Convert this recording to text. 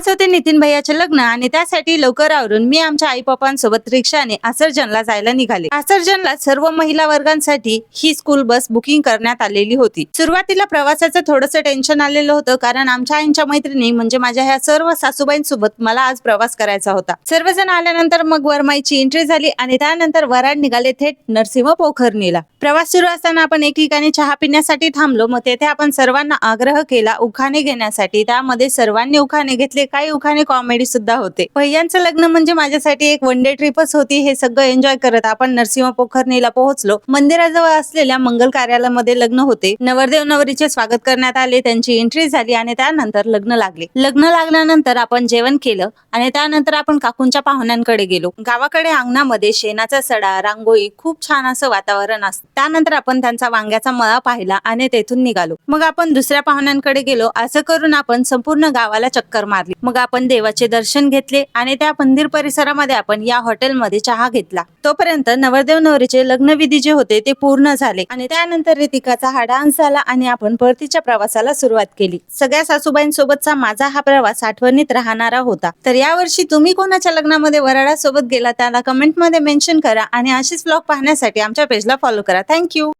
आज होते नितीन भैयाचे लग्न आणि त्यासाठी लवकर आवरून मी आमच्या आई पप्पांसोबत रिक्षाने आसर्जनला जायला निघाले. आसर्जनला सर्व महिला वर्गांसाठी ही स्कूल बस बुकिंग करण्यात आलेली होती. सुरुवातीला प्रवासाचं थोडंसं टेन्शन आलेलं होतं कारण आमच्या आईंच्या मैत्रिणी म्हणजे माझ्या ह्या सर्व सासूबाईंसोबत मला आज प्रवास करायचा होता. सर्वजण आल्यानंतर मग वरमाईची एंट्री झाली आणि त्यानंतर वराड निघाले थेट नरसिंह पोखरणीला. प्रवास सुरू असताना आपण एक ठिकाणी चहा पिण्यासाठी थांबलो. मग तेथे आपण सर्वांना आग्रह केला उखाणे घेण्यासाठी. त्यामध्ये सर्वांनी उखाणे घेतले काही उखाणे कॉमेडी सुद्धा होते. भैयांचं लग्न म्हणजे माझ्यासाठी एक वन डे ट्रिपच होती. हे सगळं एन्जॉय करत आपण नरसिंह पोखरणीला पोहोचलो. मंदिराजवळ असलेल्या मंगल कार्यालयामध्ये लग्न होते. नवरदेव नवरीचे स्वागत करण्यात आले. त्यांची एंट्री झाली आणि त्यानंतर लग्न लागले. लग्न लागल्यानंतर आपण जेवण केलं आणि त्यानंतर आपण काकूंच्या पाहुण्यांकडे गेलो. गावाकडे अंगणामध्ये शेणाचा सडा रांगोळी खूप छान असं वातावरण असतं त्यानंतर आपण त्यांचा वांग्याचा मळा पाहिला आणि तेथून निघालो. मग आपण दुसऱ्या पाहुण्यांकडे गेलो. असं करून आपण संपूर्ण गावाला चक्कर मारली. मग आपण देवाचे दर्शन घेतले आणि त्या मंदिर परिसरामध्ये आपण या हॉटेलमध्ये चहा घेतला. तोपर्यंत नवरदेव नवरीचे लग्नविधी जे होते ते पूर्ण झाले आणि त्यानंतर रितिकाचा हा डान्स झाला आणि आपण परतीच्या प्रवासाला सुरुवात केली. सगळ्या सासूबाईंसोबतचा माझा हा प्रवास आठवणीत राहणारा होता. तर यावर्षी तुम्ही कोणाच्या लग्नामध्ये वराडासोबत गेला त्याला कमेंटमध्ये मेन्शन करा आणि अशीच ब्लॉग पाहण्यासाठी आमच्या पेजला फॉलो करा. थँक्यू